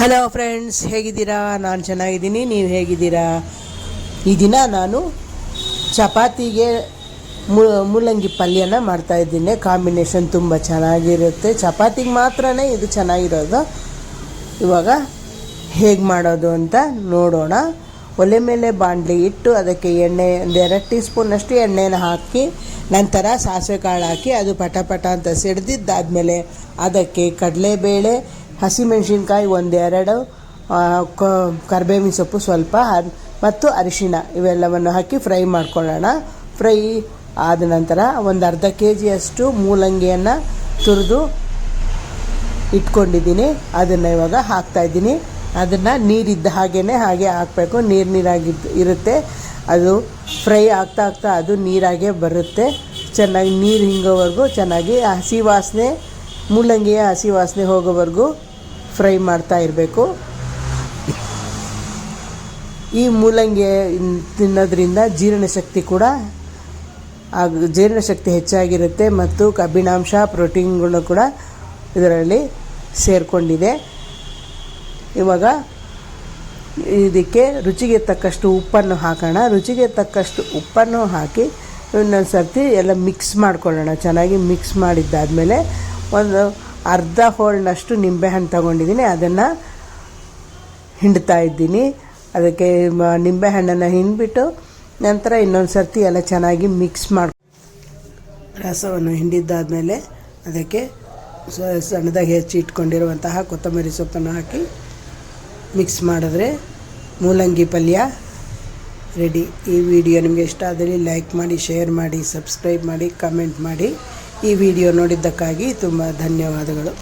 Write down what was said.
Hello friends ಹೇಗಿದ್ದೀರಾ? ನಾನು ಚೆನ್ನಾಗಿದ್ದೀನಿ. ನೀವು ಹೇಗಿದ್ದೀರಾ? ಈ ದಿನ ನಾನು ಚಪಾತಿಗೆ ಮೂಲಂಗಿ ಪಲ್ಯನ ಮಾಡ್ತಾಯಿದ್ದೀನಿ ಕಾಂಬಿನೇಷನ್ ತುಂಬ ಚೆನ್ನಾಗಿರುತ್ತೆ. ಚಪಾತಿಗೆ ಮಾತ್ರನೇ ಇದು ಚೆನ್ನಾಗಿರೋದು. ಇವಾಗ ಹೇಗೆ ಮಾಡೋದು ಅಂತ ನೋಡೋಣ. ಒಲೆ ಮೇಲೆ ಬಾಣಲಿ ಇಟ್ಟು ಅದಕ್ಕೆ ಎಣ್ಣೆ, ಒಂದು ಎರಡು ಟೀ ಸ್ಪೂನಷ್ಟು ಎಣ್ಣೆನ ಹಾಕಿ, ನಂತರ ಸಾಸಿವೆ ಕಾಳು ಹಾಕಿ, ಅದು ಪಟ ಪಟ ಅಂತ ಸಿಡ್ದಿದ್ದಾದಮೇಲೆ ಅದಕ್ಕೆ ಕಡಲೆಬೇಳೆ ಹಸಿಮೆಣಸಿನ್ಕಾಯಿ ಒಂದೆರಡು ಕರಿಬೇವಿನ ಸೊಪ್ಪು ಸ್ವಲ್ಪ ಮತ್ತು ಅರಿಶಿಣ ಇವೆಲ್ಲವನ್ನು ಹಾಕಿ ಫ್ರೈ ಮಾಡ್ಕೊಳ್ಳೋಣ. ಫ್ರೈ ಆದ ನಂತರ ಒಂದು ಅರ್ಧ ಕೆ ಜಿಯಷ್ಟು ಮೂಲಂಗಿಯನ್ನು ತುರಿದು ಇಟ್ಕೊಂಡಿದ್ದೀನಿ. ಅದನ್ನು ಇವಾಗ ಹಾಕ್ತಾ ಇದ್ದೀನಿ. ಅದನ್ನು ನೀರಿದ್ದ ಹಾಗೇ ಹಾಗೆ ಹಾಕಬೇಕು. ನೀರು ನೀರಾಗಿ ಇರುತ್ತೆ. ಅದು ಫ್ರೈ ಆಗ್ತಾ ಆಗ್ತಾ ಅದು ನೀರಾಗೆ ಬರುತ್ತೆ. ಚೆನ್ನಾಗಿ ನೀರು ಹಿಂಗೋವರೆಗೂ ಚೆನ್ನಾಗಿ ಹಸಿ ವಾಸನೆ, ಮೂಲಂಗಿಯ ಹಸಿ ವಾಸನೆ ಹೋಗೋವರೆಗೂ ಫ್ರೈ ಮಾಡ್ತಾ ಇರಬೇಕು. ಈ ಮೂಲಂಗಿ ತಿನ್ನೋದ್ರಿಂದ ಜೀರ್ಣಶಕ್ತಿ ಕೂಡ ಆಗ ಜೀರ್ಣಶಕ್ತಿ ಹೆಚ್ಚಾಗಿರುತ್ತೆ ಮತ್ತು ಕಬ್ಬಿಣಾಂಶ, ಪ್ರೋಟೀನ್ಗಳು ಕೂಡ ಇದರಲ್ಲಿ ಸೇರಿಕೊಂಡಿದೆ. ಇವಾಗ ಇದಕ್ಕೆ ರುಚಿಗೆ ತಕ್ಕಷ್ಟು ಉಪ್ಪನ್ನು ಹಾಕೋಣ. ರುಚಿಗೆ ತಕ್ಕಷ್ಟು ಉಪ್ಪನ್ನು ಹಾಕಿ ಇನ್ನೊಂದು ಸರ್ತಿ ಎಲ್ಲ ಮಿಕ್ಸ್ ಮಾಡ್ಕೊಳ್ಳೋಣ. ಚೆನ್ನಾಗಿ ಮಿಕ್ಸ್ ಮಾಡಿದ್ದಾದಮೇಲೆ ಒಂದು ಅರ್ಧ ಹೋಳ್ನಷ್ಟು ನಿಂಬೆಹಣ್ಣು ತಗೊಂಡಿದ್ದೀನಿ, ಅದನ್ನು ಹಿಂಡ್ತಾ ಇದ್ದೀನಿ. ಅದಕ್ಕೆ ನಿಂಬೆಹಣ್ಣನ್ನು ಹಿಂಡ್ಬಿಟ್ಟು ನಂತರ ಇನ್ನೊಂದು ಸರ್ತಿ ಎಲ್ಲ ಚೆನ್ನಾಗಿ ಮಿಕ್ಸ್ ಮಾಡಿ ರಸವನ್ನು ಹಿಂಡಿದ್ದಾದಮೇಲೆ ಅದಕ್ಕೆ ಸಣ್ಣದಾಗಿ ಹೆಚ್ಚಿ ಇಟ್ಕೊಂಡಿರುವಂತಹ ಕೊತ್ತಂಬರಿ ಸೊಪ್ಪನ್ನು ಹಾಕಿ ಮಿಕ್ಸ್ ಮಾಡಿದ್ರೆ ಮೂಲಂಗಿ ಪಲ್ಯ ರೆಡಿ ಈ ವಿಡಿಯೋ ನಿಮಗೆ ಇಷ್ಟ ಆದಲ್ಲಿ ಲೈಕ್ ಮಾಡಿ ಶೇರ್ ಮಾಡಿ ಸಬ್ಸ್ಕ್ರೈಬ್ ಮಾಡಿ ಕಮೆಂಟ್ ಮಾಡಿ. ಈ ವಿಡಿಯೋ ನೋಡಿದ್ದಕ್ಕಾಗಿ ತುಂಬ ಧನ್ಯವಾದಗಳು.